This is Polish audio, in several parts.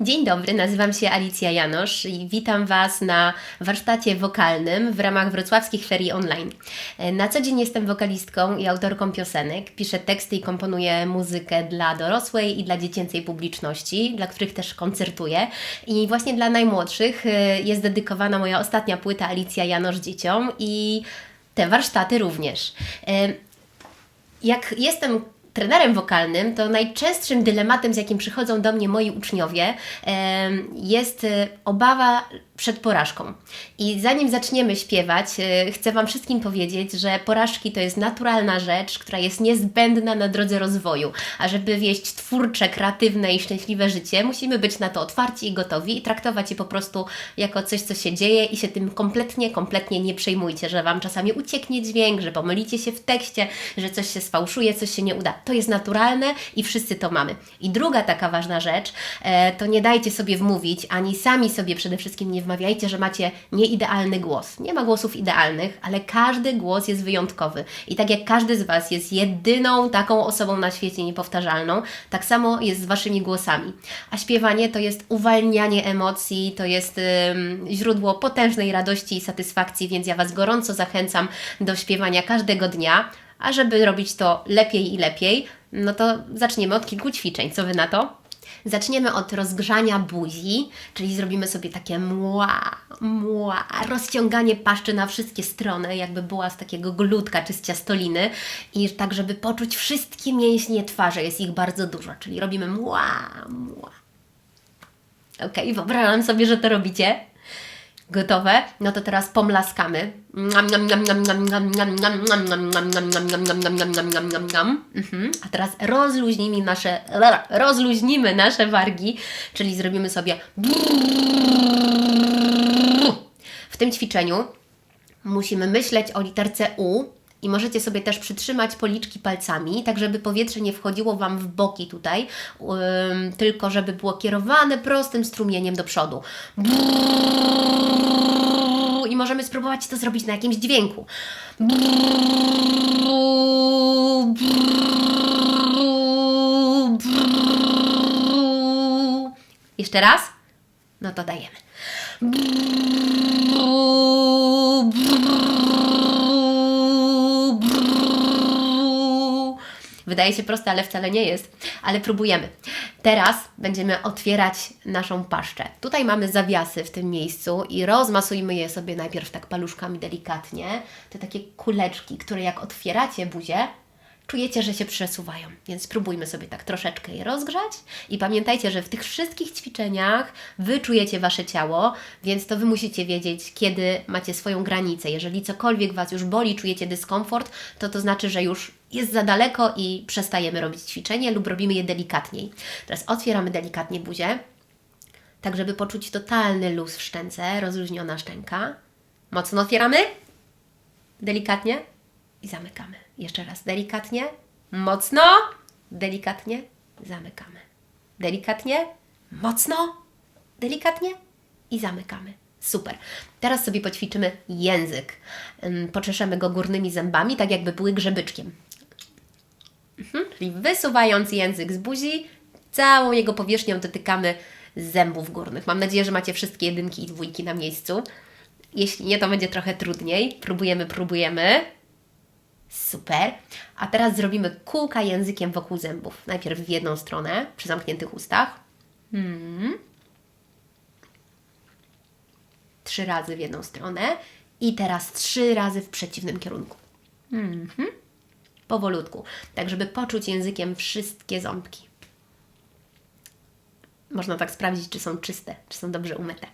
Dzień dobry, nazywam się Alicja Janosz i witam Was na warsztacie wokalnym w ramach wrocławskich ferii online. E, Na co dzień jestem wokalistką i autorką piosenek. Piszę teksty i komponuję muzykę dla dorosłej i dla dziecięcej publiczności, dla których też koncertuję. I właśnie dla najmłodszych e, jest dedykowana moja ostatnia płyta Alicja Janosz dzieciom i te warsztaty również. E, jak jestem trenerem wokalnym, to najczęstszym dylematem, z jakim przychodzą do mnie moi uczniowie, jest e, obawa przed porażką. I zanim zaczniemy śpiewać, e, chcę Wam wszystkim powiedzieć, że porażki to jest naturalna rzecz, która jest niezbędna na drodze rozwoju. A żeby wieść twórcze, kreatywne i szczęśliwe życie, musimy być na to otwarci i gotowi i traktować je po prostu jako coś, co się dzieje i się tym kompletnie, kompletnie nie przejmujcie, że Wam czasami ucieknie dźwięk, że pomylicie się w tekście, że coś się sfałszuje, coś się nie uda. To jest naturalne i wszyscy to mamy. I druga taka ważna rzecz, e, to nie dajcie sobie wmówić, ani sami sobie przede wszystkim nie wmawiajcie, że macie nieidealny głos. Nie ma głosów idealnych, ale każdy głos jest wyjątkowy. I tak jak każdy z Was jest jedyną taką osobą na świecie niepowtarzalną, tak samo jest z Waszymi głosami. A śpiewanie to jest uwalnianie emocji, to jest ym, źródło potężnej radości i satysfakcji, więc ja Was gorąco zachęcam do śpiewania każdego dnia. A żeby robić to lepiej i lepiej, no to zaczniemy od kilku ćwiczeń. Co Wy na to? Zaczniemy od rozgrzania buzi, czyli zrobimy sobie takie mła, mła, rozciąganie paszczy na wszystkie strony, jakby była z takiego glutka czy z ciastoliny i tak, żeby poczuć wszystkie mięśnie twarzy, jest ich bardzo dużo, czyli robimy mła, mła. Ok, wyobrażam sobie, że to robicie. Gotowe? No to teraz pomlaskamy. Mhm. A teraz rozluźnimy nasze, rozluźnimy nasze wargi, czyli zrobimy sobie w tym ćwiczeniu musimy myśleć o literce U i możecie sobie też przytrzymać policzki palcami, tak żeby powietrze nie wchodziło Wam w boki tutaj, tylko żeby było kierowane prostym strumieniem do przodu. I możemy spróbować to zrobić na jakimś dźwięku. Jeszcze raz? No to dajemy. Wydaje się proste, ale wcale nie jest. Ale próbujemy. Teraz będziemy otwierać naszą paszczę. Tutaj mamy zawiasy w tym miejscu i rozmasujmy je sobie najpierw tak paluszkami delikatnie. Te takie kuleczki, które jak otwieracie buzię, czujecie, że się przesuwają. Więc spróbujmy sobie tak troszeczkę je rozgrzać i pamiętajcie, że w tych wszystkich ćwiczeniach Wy czujecie Wasze ciało, więc to Wy musicie wiedzieć, kiedy macie swoją granicę. Jeżeli cokolwiek Was już boli, czujecie dyskomfort, to to znaczy, że już jest za daleko i przestajemy robić ćwiczenie lub robimy je delikatniej. Teraz otwieramy delikatnie buzię, tak żeby poczuć totalny luz w szczęce, rozluźniona szczęka. Mocno otwieramy, delikatnie i zamykamy. Jeszcze raz delikatnie, mocno, delikatnie, zamykamy. Delikatnie, mocno, delikatnie i zamykamy. Super. Teraz sobie poćwiczymy język. Poczeszemy go górnymi zębami, tak jakby były grzebyczkiem. Mhm. Czyli wysuwając język z buzi, całą jego powierzchnią dotykamy zębów górnych. Mam nadzieję, że macie wszystkie jedynki i dwójki na miejscu. Jeśli nie, to będzie trochę trudniej. Próbujemy, próbujemy. Super. A teraz zrobimy kółka językiem wokół zębów. Najpierw w jedną stronę, przy zamkniętych ustach. Hmm. Trzy razy w jedną stronę. I teraz trzy razy w przeciwnym kierunku. Mhm. Powolutku. Tak, żeby poczuć językiem wszystkie ząbki. Można tak sprawdzić, czy są czyste, czy są dobrze umyte.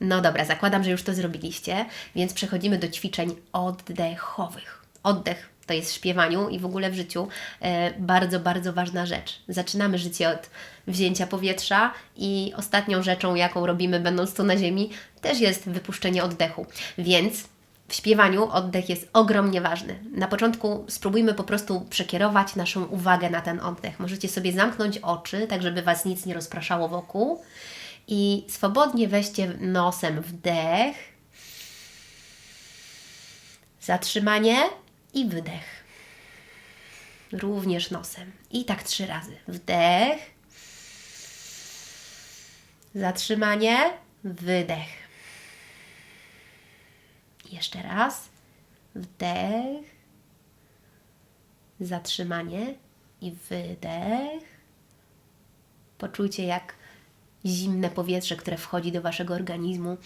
No dobra, zakładam, że już to zrobiliście, więc przechodzimy do ćwiczeń oddechowych. Oddech to jest w śpiewaniu i w ogóle w życiu e, bardzo, bardzo ważna rzecz. Zaczynamy życie od wzięcia powietrza i ostatnią rzeczą, jaką robimy będąc tu na ziemi, też jest wypuszczenie oddechu. Więc w śpiewaniu oddech jest ogromnie ważny. Na początku spróbujmy po prostu przekierować naszą uwagę na ten oddech. Możecie sobie zamknąć oczy, tak żeby Was nic nie rozpraszało wokół i swobodnie weźcie nosem wdech, zatrzymanie i wydech. Również nosem. I tak trzy razy. Wdech Zatrzymanie, wydech. Jeszcze raz. Wdech. Zatrzymanie i wydech. Poczujcie, jak zimne powietrze, które wchodzi do waszego organizmu,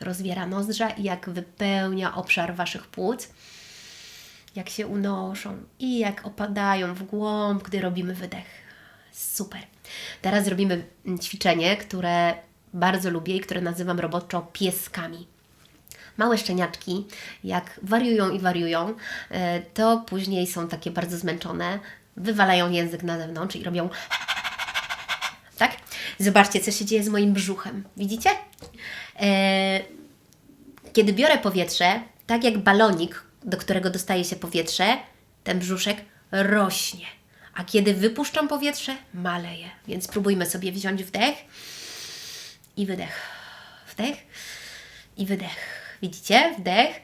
rozwiera nozdrza i jak wypełnia obszar waszych płuc. Jak się unoszą i jak opadają w głąb, gdy robimy wydech. Super. Teraz zrobimy ćwiczenie, które bardzo lubię i które nazywam roboczo pieskami małe szczeniaczki, jak wariują i wariują, e, to później są takie bardzo zmęczone, wywalają język na zewnątrz i robią tak? Zobaczcie, co się dzieje z moim brzuchem. Widzicie? E, kiedy biorę powietrze, tak jak balonik, do którego dostaje się powietrze, ten brzuszek rośnie. A kiedy wypuszczam powietrze, maleje. Więc spróbujmy sobie wziąć wdech i wydech. Wdech i wydech. Widzicie? Wdech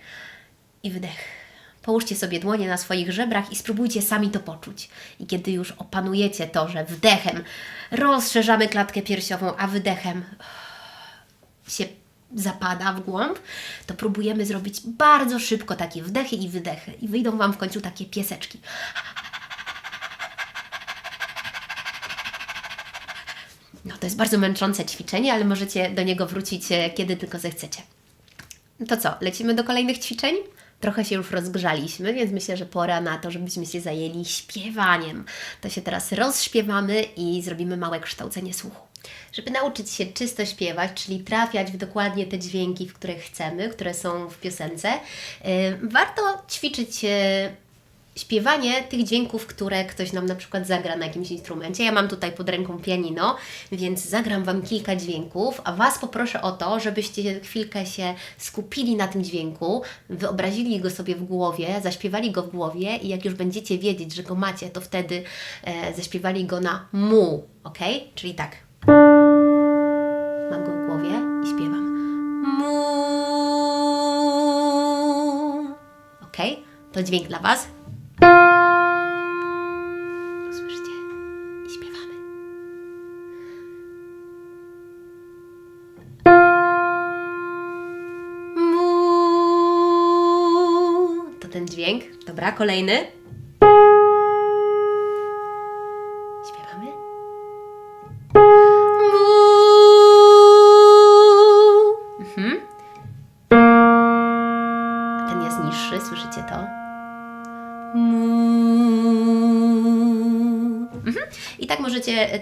i wydech. Połóżcie sobie dłonie na swoich żebrach i spróbujcie sami to poczuć. I kiedy już opanujecie to, że wdechem rozszerzamy klatkę piersiową, a wydechem się zapada w głąb, to próbujemy zrobić bardzo szybko takie wdechy i wydechy. I wyjdą Wam w końcu takie pieseczki. No, to jest bardzo męczące ćwiczenie, ale możecie do niego wrócić e, kiedy tylko zechcecie. To co, lecimy do kolejnych ćwiczeń? Trochę się już rozgrzaliśmy, więc myślę, że pora na to, żebyśmy się zajęli śpiewaniem. To się teraz rozśpiewamy i zrobimy małe kształcenie słuchu. Żeby nauczyć się czysto śpiewać, czyli trafiać w dokładnie te dźwięki, w które chcemy, które są w piosence, yy, warto ćwiczyć yy, śpiewanie tych dźwięków, które ktoś nam na przykład zagra na jakimś instrumencie. Ja mam tutaj pod ręką pianino, więc zagram Wam kilka dźwięków, a Was poproszę o to, żebyście chwilkę się skupili na tym dźwięku, wyobrazili go sobie w głowie, zaśpiewali go w głowie i jak już będziecie wiedzieć, że go macie, to wtedy e, zaśpiewali go na mu, ok? Czyli tak. Mam go w głowie i śpiewam. Mu. Ok? To dźwięk dla Was. Słyszycie? I śpiewamy. Mu. To ten dźwięk. Dobra, kolejny.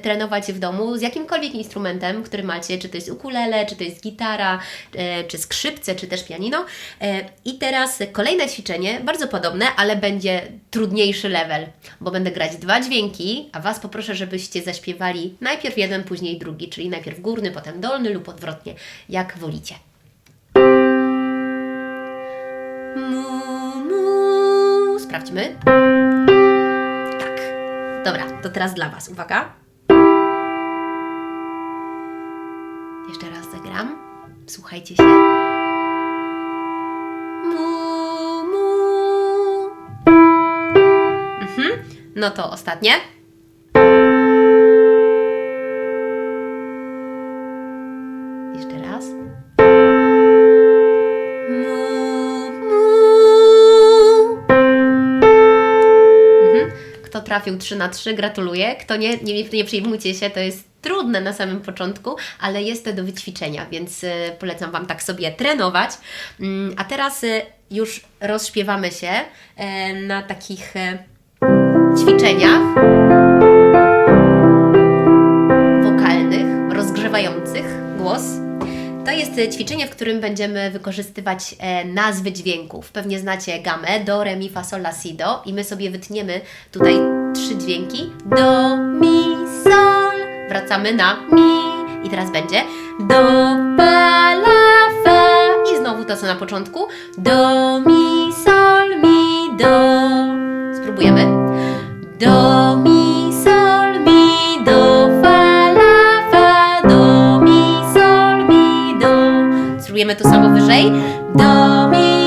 Trenować w domu z jakimkolwiek instrumentem, który macie, czy to jest ukulele, czy to jest gitara, e, czy skrzypce, czy też pianino. E, I teraz kolejne ćwiczenie, bardzo podobne, ale będzie trudniejszy level, bo będę grać dwa dźwięki, a Was poproszę, żebyście zaśpiewali najpierw jeden, później drugi, czyli najpierw górny, potem dolny lub odwrotnie, jak wolicie. Sprawdźmy. Tak. Dobra, to teraz dla Was. Uwaga. Jeszcze raz zagram. Słuchajcie się. Mu, mu. Mhm. No to ostatnie. Jeszcze raz. Mu, mu. Mhm. Kto trafił 3 na 3, gratuluję. Kto nie, nie, nie przejmujcie się, to jest trudne na samym początku, ale jest to do wyćwiczenia, więc y, polecam Wam tak sobie trenować. Mm, a teraz y, już rozśpiewamy się e, na takich ćwiczeniach wokalnych, rozgrzewających głos. To jest ćwiczenie, w którym będziemy wykorzystywać e, nazwy dźwięków. Pewnie znacie gamę do, re, mi, fa, sol, la, si, do i my sobie wytniemy tutaj trzy dźwięki. Do, mi. Wracamy na mi i teraz będzie do, fa, la, fa i znowu to co na początku. Do, mi, sol, mi, do. Spróbujemy. Do, mi, sol, mi, do, fa, la, fa, do, mi, sol, mi, do. Spróbujemy to samo wyżej. Do, mi,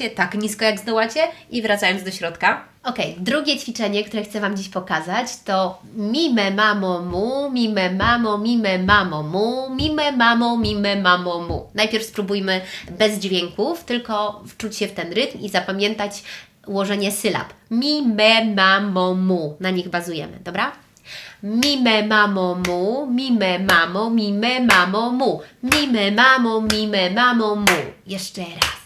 zdołacie, tak nisko jak zdołacie i wracając do środka. Ok, drugie ćwiczenie, które chcę Wam dziś pokazać to mime mamo mu, mime mamo, mime mamo mu, mime mamo, mime mamo mu. Najpierw spróbujmy bez dźwięków, tylko wczuć się w ten rytm i zapamiętać ułożenie sylab. Mi, me, mamo, mu. Na nich bazujemy, dobra? Mi, me, mamo, mu, mi, me, mamo, mi, me, mamo, mu. Mi, me, mamo, mi, me, mamo, mu. Jeszcze raz.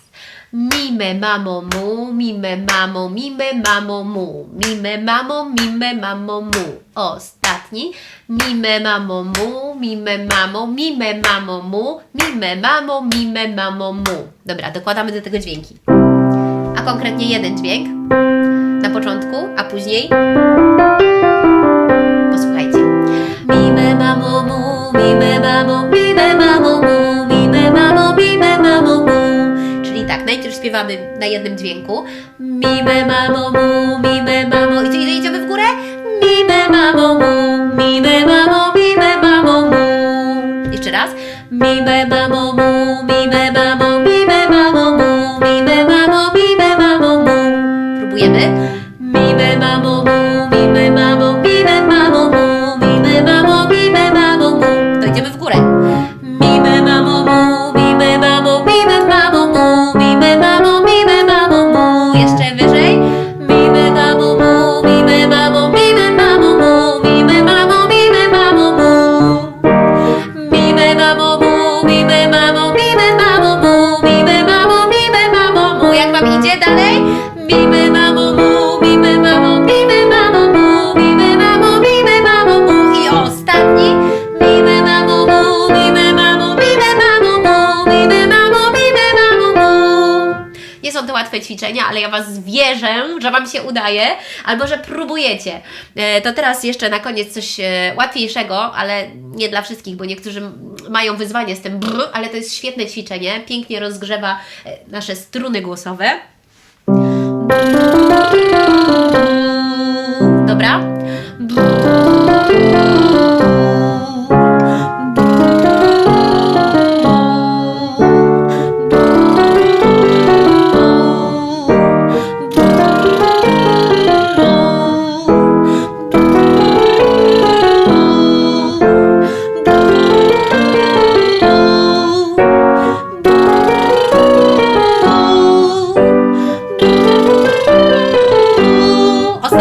Mi, me, mamo, mu, mi, me, mamo, mi, me, mamo, mu. Mi, me, mamo, mi, me, mamo, mu. Ostatni. Mi, me, mamo, mu, mi, me, mamo, mi, me, mamo, mu. Mi, me, mamo, mi, me, mamo, mu. Dobra, dokładamy do tego dźwięki a konkretnie jeden dźwięk na początku, a później posłuchajcie. Mime mamo mu, mime mamo, mime Śpiewamy na jednym dźwięku. Mime mamo mu, mime mamo. I idziemy w górę. Mime mamo mu, mime mamo, mime mamo mu. Jeszcze raz. Mime mamo mu, mime mamo, Wam się udaje, albo że próbujecie. E, To teraz jeszcze na koniec coś e, łatwiejszego, ale nie dla wszystkich, bo niektórzy mają wyzwanie z tym brr, ale to jest świetne ćwiczenie, pięknie rozgrzewa e, nasze struny głosowe. Dobra?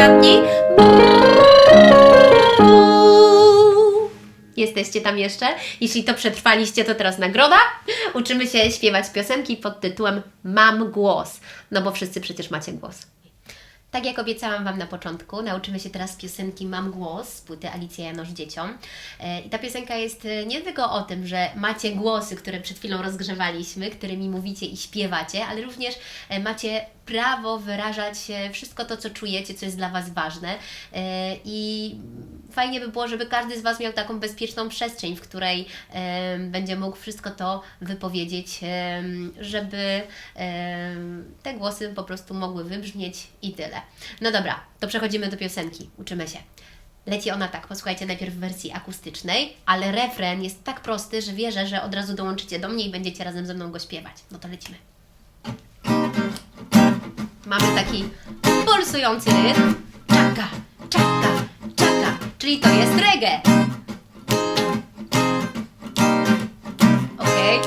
Ostatni. Jesteście tam jeszcze? Jeśli to przetrwaliście, to teraz nagroda. Uczymy się śpiewać piosenki pod tytułem Mam głos. No bo wszyscy przecież macie głos. Tak jak obiecałam Wam na początku, nauczymy się teraz piosenki Mam głos z płyty Alicja Janosz dzieciom. E, I ta piosenka jest e, nie tylko o tym, że macie głosy, które przed chwilą rozgrzewaliśmy, którymi mówicie i śpiewacie, ale również e, macie prawo wyrażać e, wszystko to, co czujecie, co jest dla Was ważne. E, I fajnie by było, żeby każdy z Was miał taką bezpieczną przestrzeń, w której em, będzie mógł wszystko to wypowiedzieć, żeby te głosy po prostu mogły wybrzmieć i tyle. No dobra, to przechodzimy do piosenki. Uczymy się. Leci ona tak, posłuchajcie najpierw w wersji akustycznej, ale refren jest tak prosty, że wierzę, że od razu dołączycie do mnie i będziecie razem ze mną go śpiewać. No to lecimy. Mamy taki pulsujący rytm. Czaka, czaka, czaka, czyli to jest reggae. Okej.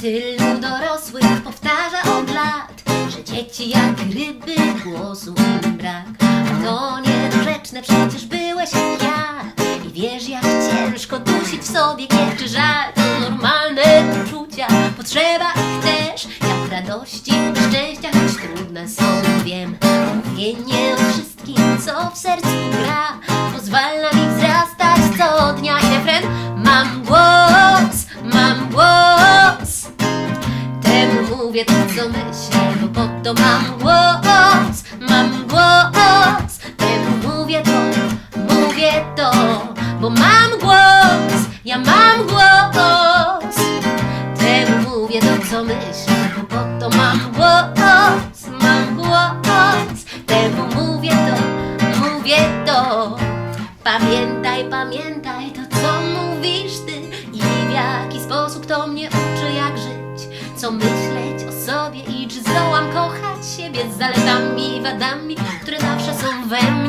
Tylu dorosłych powtarza od lat, że dzieci jak ryby głosu ja mam głos. Temu mówię to, co myślę, bo to mam głos, mam głos. Temu mówię to, mówię to. Pamiętaj, pamiętaj to, co mówisz ty i w jaki sposób to mnie uczy, jak żyć. Co myśleć o sobie i czy zdołam kochać siebie z zaletami i wadami, które zawsze są we mnie.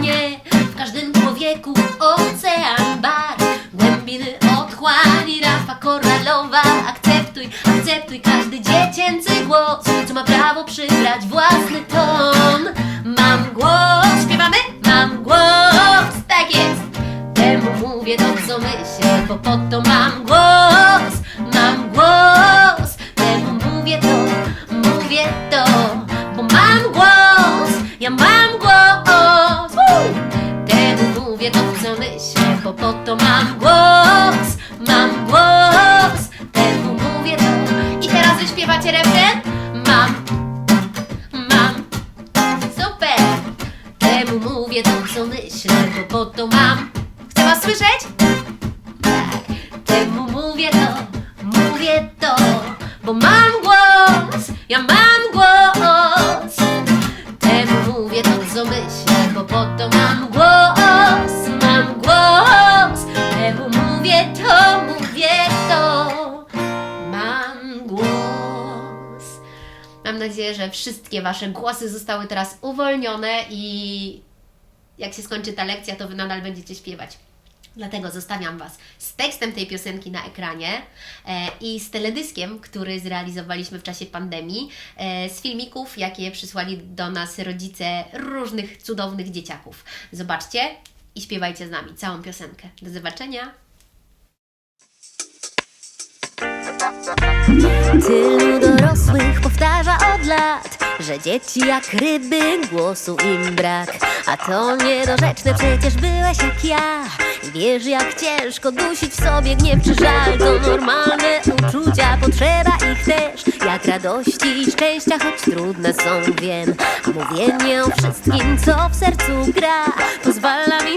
Mam. Chcę was słyszeć? Tak. Temu mówię to, mówię to, bo mam głos, ja mam głos. Temu mówię to, co myślę, bo po to mam głos, mam głos. Temu mówię to, mówię to, mam głos. Mam nadzieję, że wszystkie Wasze głosy zostały teraz uwolnione i jak się skończy ta lekcja, to Wy nadal będziecie śpiewać. Dlatego zostawiam Was z tekstem tej piosenki na ekranie e, i z teledyskiem, który zrealizowaliśmy w czasie pandemii, e, z filmików, jakie przysłali do nas rodzice różnych cudownych dzieciaków. Zobaczcie i śpiewajcie z nami całą piosenkę. Do zobaczenia! Tylu dorosłych powtarza od lat, że dzieci jak ryby, głosu im brak. A to niedorzeczne, przecież byłeś jak ja. Wiesz jak ciężko dusić w sobie gniew czy żal. To normalne uczucia, potrzeba ich też. Jak radości i szczęścia, choć trudne są, wiem. Mówienie o wszystkim, co w sercu gra, pozwala mi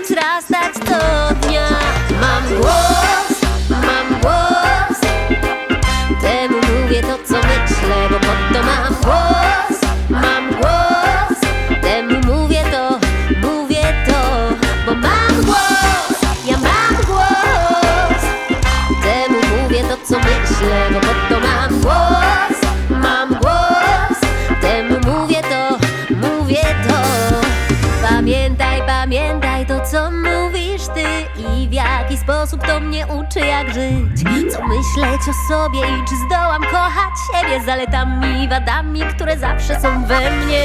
sposób to mnie uczy jak żyć. Co myśleć o sobie i czy zdołam kochać siebie? Zaletami i wadami, które zawsze są we mnie.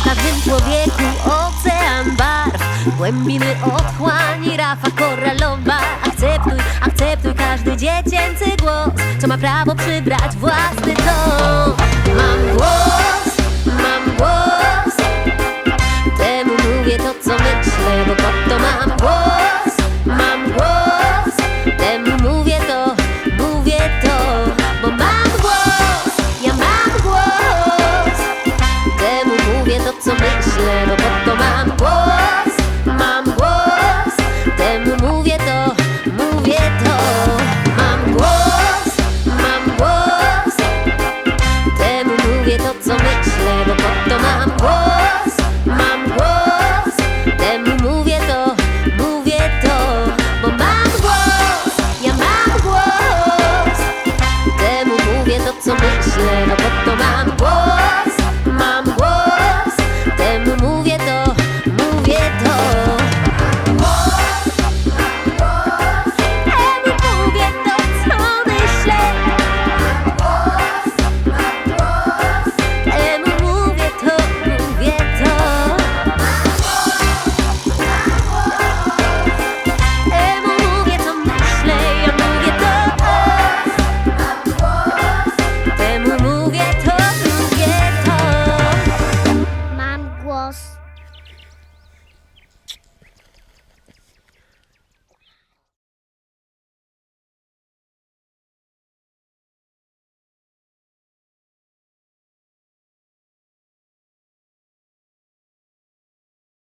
W każdym człowieku ocean barw Głębiny otchłani, rafa koralowa. Akceptuj, akceptuj każdy dziecięcy głos Co ma prawo przybrać własny ton Mam głos, mam głos. Temu mówię to co myślę, bo po to mam głos.